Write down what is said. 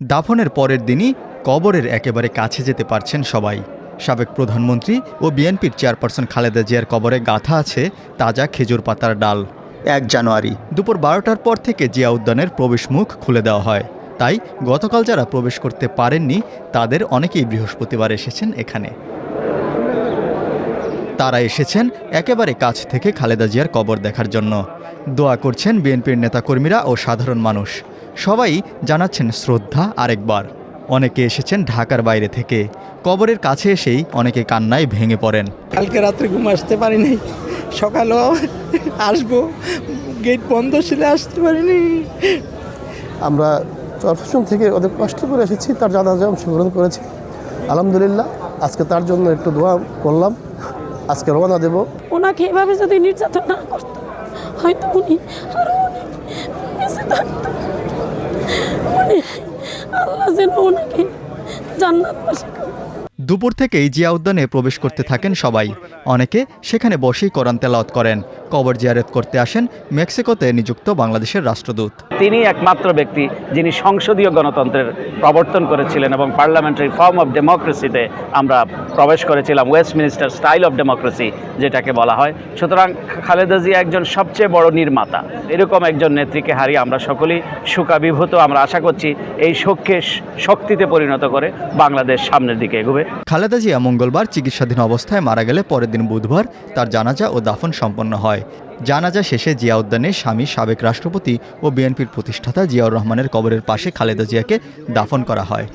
দাফনের পরের দিনই কবরের একেবারে কাছে যেতে পারছেন সবাই। সাবেক প্রধানমন্ত্রী ও বিএনপির চেয়ারপারসন খালেদা জিয়ার কবরে গাথা আছে তাজা খেজুর পাতার ডাল। এক জানুয়ারি দুপুর বারোটার পর থেকে জিয়া উদ্যানের প্রবেশ মুখ খুলে দেওয়া হয়। তাই গতকাল যারা প্রবেশ করতে পারেননি, তাদের অনেকেই বৃহস্পতিবার এসেছেন এখানে। তারা এসেছেন একেবারে কাছ থেকে খালেদা জিয়ার কবর দেখার জন্য। দোয়া করছেন বিএনপির নেতাকর্মীরা ও সাধারণ মানুষ। সবাই জানাচ্ছেন শ্রদ্ধা আরেকবার। অনেকে এসেছেন ঢাকার বাইরে থেকে। কবরের কাছে এসেই অনেকে কান্নায় ভেঙে পড়েন। কালকে রাত্রে ঘুম আসতে পারি নাই। সকালেও আসব। গেট বন্ধ ছিল আসতে পারিনি। আমরা চরফেশন থেকে অনেক কষ্ট করে এসেছি তার জানাজা অংশগ্রহণ করেছি। আলহামদুলিল্লাহ আজকে তার জন্য একটু দোয়া করলাম। আজকে রওনা দেব। ওনাকে এভাবে যদি নির্যাতন না করতো হয়তো উনি আরও অনেক বেঁচে থাকতো। উনি দুপুর থেকেই জিয়া উদ্যানে প্রবেশ করতে থাকেন সবাই। অনেকে সেখানে বসেই কোরআন তেলাওয়াত করেন। কবর জিয়ারত করতে আসেন মেক্সিকোতে নিযুক্ত বাংলাদেশের রাষ্ট্রদূত। তিনি একমাত্র ব্যক্তি যিনি সংসদীয় গণতন্ত্রের প্রবর্তন করেছিলেন এবং পার্লামেন্টারি ফর্ম অফ ডেমোক্রেসিতে আমরা প্রবেশ করেছিলাম Westminster style of democracy যেটাকে বলা হয়। সুতরাং খালেদা জিয়া একজন সবচেয়ে বড় নির্মাতা। এরকম একজন নেত্রীকে হারিয়ে আমরা সকলেই শোকাবিভূত আমরা আশা করছি এই শোককে শক্তিতে পরিণত করে বাংলাদেশ সামনের দিকে এগোবে। খালেদা জিয়া মঙ্গলবার চিকিৎসাধীন অবস্থায় মারা গেলে পরের দিন বুধবার তার জানাজা ও দাফন সম্পন্ন হয়। জানাজা শেষে জিয়া উদ্যানে স্বামী সাবেক রাষ্ট্রপতি ও বিএনপির প্রতিষ্ঠাতা জিয়াউর রহমানের কবরের পাশে খালেদা জিয়াকে দাফন করা হয়।